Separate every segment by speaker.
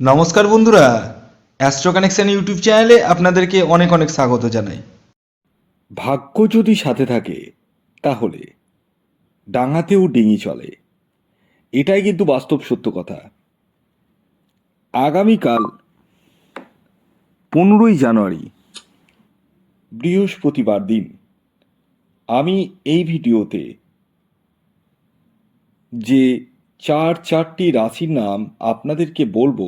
Speaker 1: নমস্কার বন্ধুরা astro connection YouTube চ্যানেলে আপনাদেরকে অনেক অনেক স্বাগত জানাই।
Speaker 2: ভাগ্য যদি সাথে থাকে, তাহলে ডাঙাতেও ডিঙি চলে। এটাই কিন্তু বাস্তব সত্য কথা। আগামীকাল পনেরোই জানুয়ারি, বৃহস্পতিবার দিন, আমি এই ভিডিওতে যে চার চারটি রাশির নাম আপনাদেরকে বলব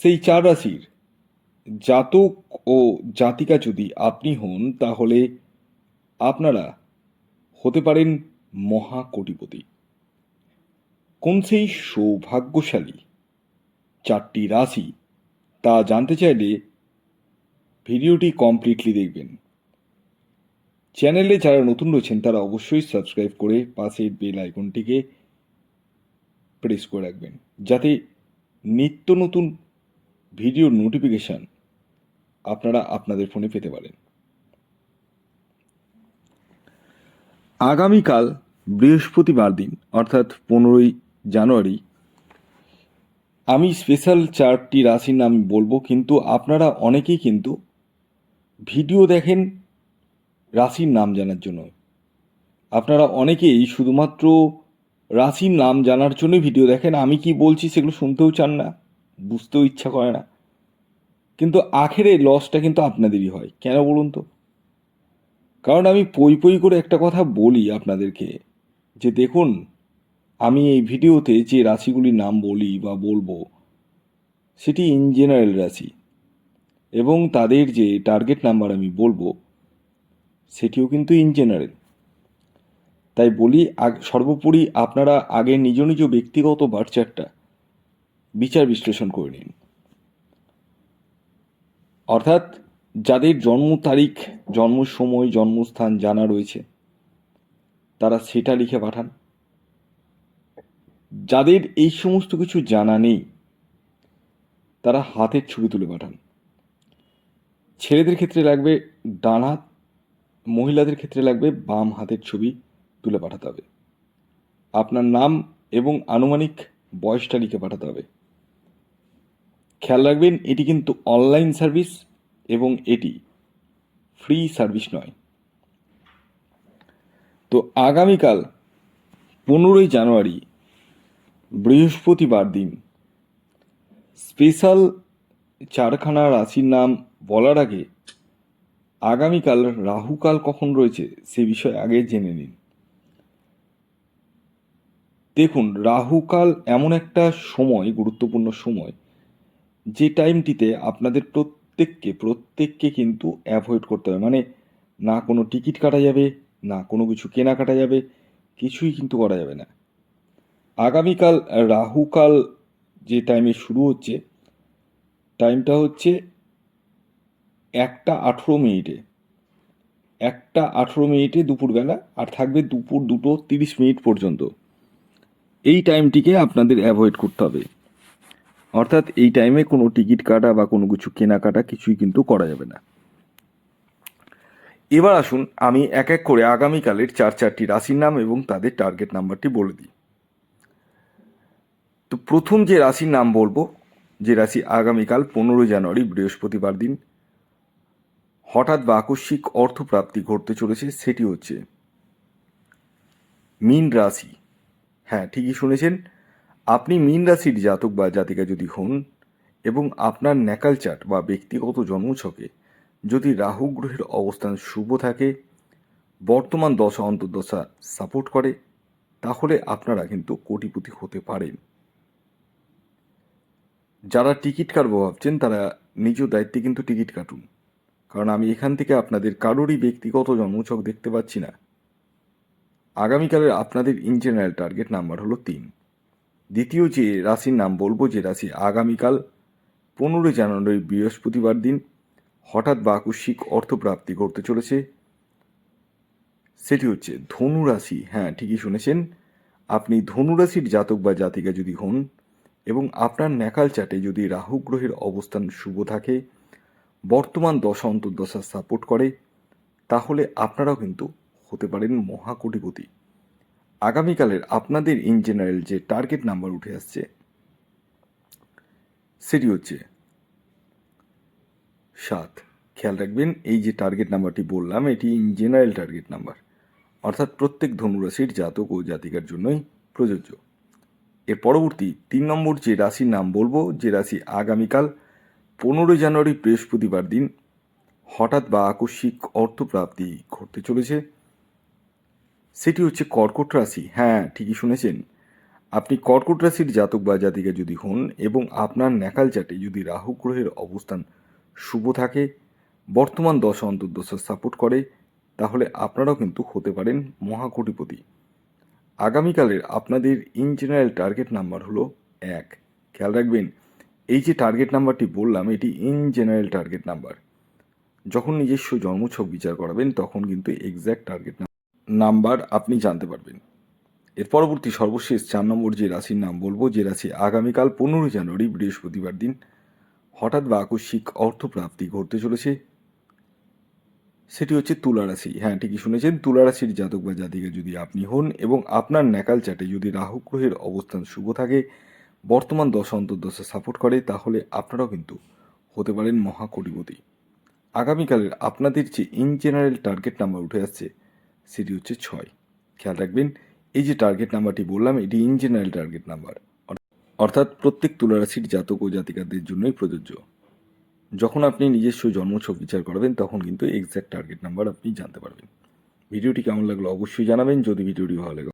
Speaker 2: সেই চার রাশির জাতক ও জাতিকা যদি আপনি হন, তাহলে আপনারা হতে পারেন মহাকোটিপতি। কোন সেই সৌভাগ্যশালী চারটি রাশি, তা জানতে চাইলে ভিডিওটি কমপ্লিটলি দেখবেন। চ্যানেলে যারা নতুন রয়েছেন, তারা অবশ্যই সাবস্ক্রাইব করে পাশের বেল আইকনটিকে প্রেস করে রাখবেন, যাতে নিত্য নতুন ভিডিওর নোটিফিকেশান আপনারা আপনাদের ফোনে পেতে পারেন। আগামীকাল বৃহস্পতিবার দিন, অর্থাৎ পনেরোই জানুয়ারি। আমি স্পেশাল চারটি রাশির নাম বলব, কিন্তু আপনারা অনেকেই কিন্তু ভিডিও দেখেন রাশির নাম জানার জন্য। আপনারা অনেকেই শুধুমাত্র রাশির নাম জানার জন্যই ভিডিও দেখেন, আমি কি বলছি সেগুলো শুনতেও চান না। বুঝতেও ইচ্ছা করে না। কিন্তু আখেরে লসটা কিন্তু আপনাদেরই হয়। কেন বলুন তো? কারণ আমি পই পই করে একটা কথা বলি আপনাদেরকে, যে দেখুন, আমি এই ভিডিওতে যে রাশিগুলির নাম বলি বা বলব, সেটি ইন জেনারেল রাশি। এবং তাদের যে টার্গেট নাম্বার আমি বলব, সেটিও কিন্তু ইন জেনারেল তাই বলি সর্বোপরি আপনারা আগে নিজ নিজ ব্যক্তিগত বার্চারটা বিচার বিশ্লেষণ করে নিন। অর্থাৎ যাদের জন্ম তারিখ, জন্ম সময়, জন্মস্থান জানা রয়েছে, তারা সেটা লিখে পাঠান। যাদের এই সমস্ত কিছু জানা নেই, তারা হাতের ছবি তুলে পাঠান। ছেলেদের ক্ষেত্রে লাগবে ডান হাত, মহিলাদের ক্ষেত্রে লাগবে বাম হাতের ছবি তুলে পাঠাতে হবে। আপনার নাম এবং আনুমানিক বয়সটা লিখে পাঠাতে হবে। খেয়াল রাখবেন, এটি কিন্তু অনলাইন সার্ভিস এবং এটি ফ্রি সার্ভিস নয়। তো আগামীকাল পনেরোই জানুয়ারি বৃহস্পতিবার দিন স্পেশাল চারখানা রাশির নাম বলার আগে আগামীকাল রাহুকাল কখন রয়েছে সে বিষয়ে আগে জেনে নিন। দেখুন, রাহুকাল এমন একটা সময়, গুরুত্বপূর্ণ সময় যে টাইমটিতে আপনাদের প্রত্যেককে প্রত্যেককে কিন্তু অ্যাভয়েড করতে হবে। মানে না কোনো টিকিট কাটা যাবে, না কোনো কিছু কেনা কাটা যাবে, কিছুই কিন্তু করা যাবে না। আগামীকাল, রাহুকাল যে টাইমে শুরু হচ্ছে টাইমটা হচ্ছে একটা আঠেরো মিনিটে। একটা আঠেরো মিনিটে দুপুরবেলা আর থাকবে দুপুর দুটো তিরিশ মিনিট পর্যন্ত। এই টাইমটিকে আপনাদের অ্যাভয়েড করতে হবে। অর্থাৎ এই টাইমে কোনো টিকিট কাটা বা কোনো কিছু কেনাকাটা কিছুই কিন্তু করা যাবে না। এবার আসুন, আমি এক এক করে আগামীকালের চার চারটি রাশির নাম এবং তাদের টার্গেট নাম্বারটি বলে দিই। তো প্রথম যে রাশির নাম বলব, যে রাশি আগামীকাল পনেরোই জানুয়ারি, বৃহস্পতিবার দিন, হঠাৎ বা আকস্মিক অর্থপ্রাপ্তি ঘটতে চলেছে, সেটি হচ্ছে মীন রাশি। হ্যাঁ ঠিকই শুনেছেন। আপনি মীন রাশির জাতক বা জাতিকা যদি হন এবং আপনার ন্যাকাল চার্ট বা ব্যক্তিগত জন্মছকে যদি রাহু গ্রহের অবস্থান শুভ থাকে, বর্তমান দশা অন্তর্দশা সাপোর্ট করে, তাহলে আপনারা কিন্তু কোটিপতি হতে পারেন। যারা টিকিট কাটবো ভাবছেন, তারা নিজ দায়িত্বে কিন্তু টিকিট কাটুন। কারণ আমি এখান থেকে আপনাদের কারোরই ব্যক্তিগত জন্মছক দেখতে পাচ্ছি না। আগামীকালের আপনাদের ইন জেনারেল টার্গেট নাম্বার হলো তিন। দ্বিতীয় যে রাশির নাম বলব, যে রাশি আগামীকাল পনেরোই জানুয়ারি বৃহস্পতিবার দিন হঠাৎ বা আকস্মিক অর্থপ্রাপ্তি করতে চলেছে। সেটি হচ্ছে ধনু রাশি। হ্যাঁ ঠিকই শুনেছেন। আপনি ধনু রাশির জাতক বা জাতিকা যদি হন এবং আপনার ন্যাকাল চাটে যদি রাহু গ্রহের অবস্থান শুভ থাকে, বর্তমান দশা অন্তর্দশা সাপোর্ট করে, তাহলে আপনারাও কিন্তু হতে পারেন মহাকোটিপতি। আগামীকালের আপনাদের ইন জেনারেল যে টার্গেট নাম্বার উঠে আসছে, সেটি হচ্ছে সাত। খেয়াল রাখবেন, এই যে টার্গেট নাম্বারটি বললাম, এটি ইন জেনারেল টার্গেট নাম্বার। অর্থাৎ প্রত্যেক ধনুরাশির জাতক ও জাতিকার জন্যই প্রযোজ্য। এর পরবর্তী তিন নম্বর যে রাশির নাম বলব, যে রাশি আগামীকাল, পনেরোই জানুয়ারি বৃহস্পতিবার দিন, হঠাৎ বা আকস্মিক অর্থপ্রাপ্তি ঘটতে চলেছে। সেটি হচ্ছে কর্কট রাশি। হ্যাঁ ঠিকই শুনেছেন। আপনি কর্কট রাশির জাতক বা জাতিকা যদি হন এবং আপনার ন্যাকাল চাটে যদি রাহু গ্রহের অবস্থান শুভ থাকে, বর্তমান দশা অন্তর্দশা সাপোর্ট করে, তাহলে আপনারাও কিন্তু হতে পারেন মহাকোটিপতি। আগামীকালের আপনাদের ইন জেনারেল টার্গেট নাম্বার হলো এক। খেয়াল রাখবেন, এই যে টার্গেট নাম্বারটি বললাম, এটি ইন জেনারেল টার্গেট নাম্বার। যখন নিজস্ব জন্মছক বিচার করাবেন, তখন কিন্তু এক্স্যাক্ট টার্গেট নাম্বার আপনি জানতে পারবেন। এর পরবর্তী সর্বশেষ চার নম্বর যে রাশির নাম বলব, যে রাশি আগামীকাল পনেরোই জানুয়ারি বৃহস্পতিবার দিন, হঠাৎ বা আকস্মিক অর্থপ্রাপ্তি ঘটতে চলেছে। সেটি হচ্ছে তুলা রাশি। হ্যাঁ ঠিকই শুনেছেন, তুলা রাশির জাতক বা জাতিকা যদি আপনি হন এবং আপনার ন্যাকাল চাটে যদি রাহু গ্রহের অবস্থান শুভ থাকে, বর্তমান দশা অন্তর্দশা সাপোর্ট করে, তাহলে আপনারাও কিন্তু হতে পারেন মহাকোটিপতি। আগামীকালের আপনাদের যে ইন জেনারেল টার্গেট নাম্বার উঠে আসছে সেটি হচ্ছে ছয়। খেয়াল রাখবেন, এই যে টার্গেট নাম্বারটি বললাম, এটি ইন জেনারেল টার্গেট নাম্বার অর্থাৎ প্রত্যেক তুলারাশির জাতক ও জাতিকাদের জন্যই প্রযোজ্য। যখন আপনি নিজস্ব জন্মছক বিচার করবেন, তখন কিন্তু এক্স্যাক্ট টার্গেট নাম্বার আপনি জানতে পারবেন। ভিডিওটি কেমন লাগল অবশ্যই জানাবেন, যদি ভিডিওটি ভালো লাগে